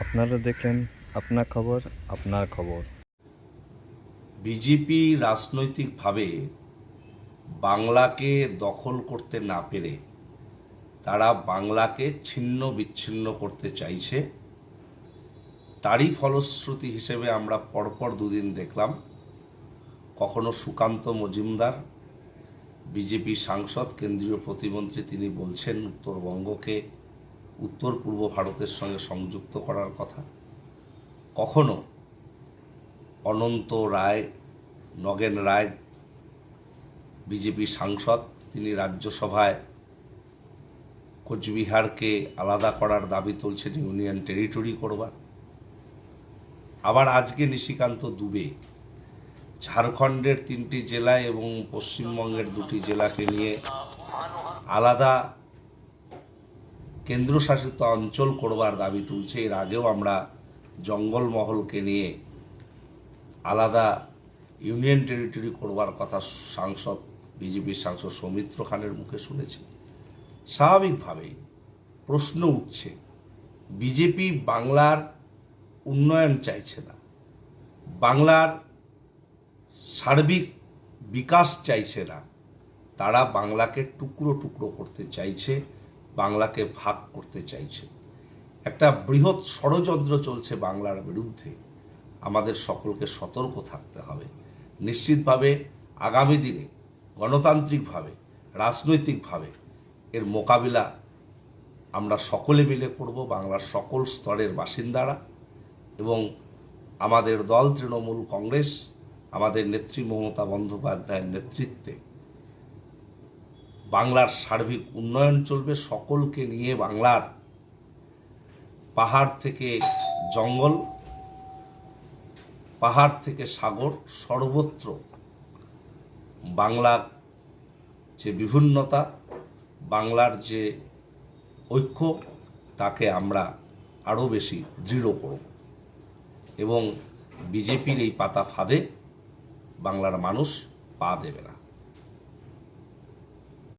আপনারা দেখেন আপনার খবর আপনার খবর। বিজেপি রাজনৈতিকভাবে বাংলাকে দখল করতে না পেরে তারা বাংলাকে ছিন্ন বিচ্ছিন্ন করতে চাইছে। তারই ফলশ্রুতি হিসেবে আমরা পরপর দুদিন দেখলাম, কখনো সুকান্ত মজুমদার, বিজেপি সাংসদ, কেন্দ্রীয় প্রতিমন্ত্রী, তিনি বলছেন উত্তরবঙ্গকে উত্তর পূর্ব ভারতের সঙ্গে সংযুক্ত করার কথা। কখনো অনন্ত রায়, নগেন রায়, বিজেপি সাংসদ, তিনি রাজ্যসভায় কোচবিহারকে আলাদা করার দাবি তুলছেন ইউনিয়ন টেরিটরি করবার। আবার আজকে নিশিকান্ত দুবে ঝাড়খণ্ডের তিনটি জেলায় এবং পশ্চিমবঙ্গের দুটি জেলাকে নিয়ে আলাদা কেন্দ্রশাসিত অঞ্চল করবার দাবি তুলছে। এর আগেও আমরা জঙ্গলমহলকে নিয়ে আলাদা ইউনিয়ন টেরিটরি করবার কথা সাংসদ, বিজেপির সাংসদ সৌমিত্র খানের মুখে শুনেছি। স্বাভাবিকভাবেই প্রশ্ন উঠছে, বিজেপি বাংলার উন্নয়ন চাইছে না। বাংলার সার্বিক বিকাশ চাইছে না। তারা বাংলাকে টুকরো টুকরো করতে চাইছে। বাংলাকে ভাগ করতে চাইছে। একটা বৃহৎ ষড়যন্ত্র চলছে বাংলার বিরুদ্ধে। আমাদের সকলকে সতর্ক থাকতে হবে। নিশ্চিতভাবে আগামী দিনে গণতান্ত্রিকভাবে, রাজনৈতিকভাবে এর মোকাবিলা আমরা সকলে মিলে করব বাংলার সকল স্তরের বাসিন্দারা এবং আমাদের দল, তৃণমূল কংগ্রেস, আমাদের নেত্রী মমতা বন্দ্যোপাধ্যায়ের নেতৃত্বে বাংলার সার্বিক উন্নয়ন চলবে, সকলকে নিয়ে বাংলার পাহাড় থেকে জঙ্গল, পাহাড় থেকে সাগর, সর্বত্র বাংলার যে বিভিন্নতা, বাংলার যে ঐক্য, তাকে আমরা আরও বেশি দৃঢ় করব এবং বিজেপির এই পাতা ফাঁদে বাংলার মানুষ পা দেবে না।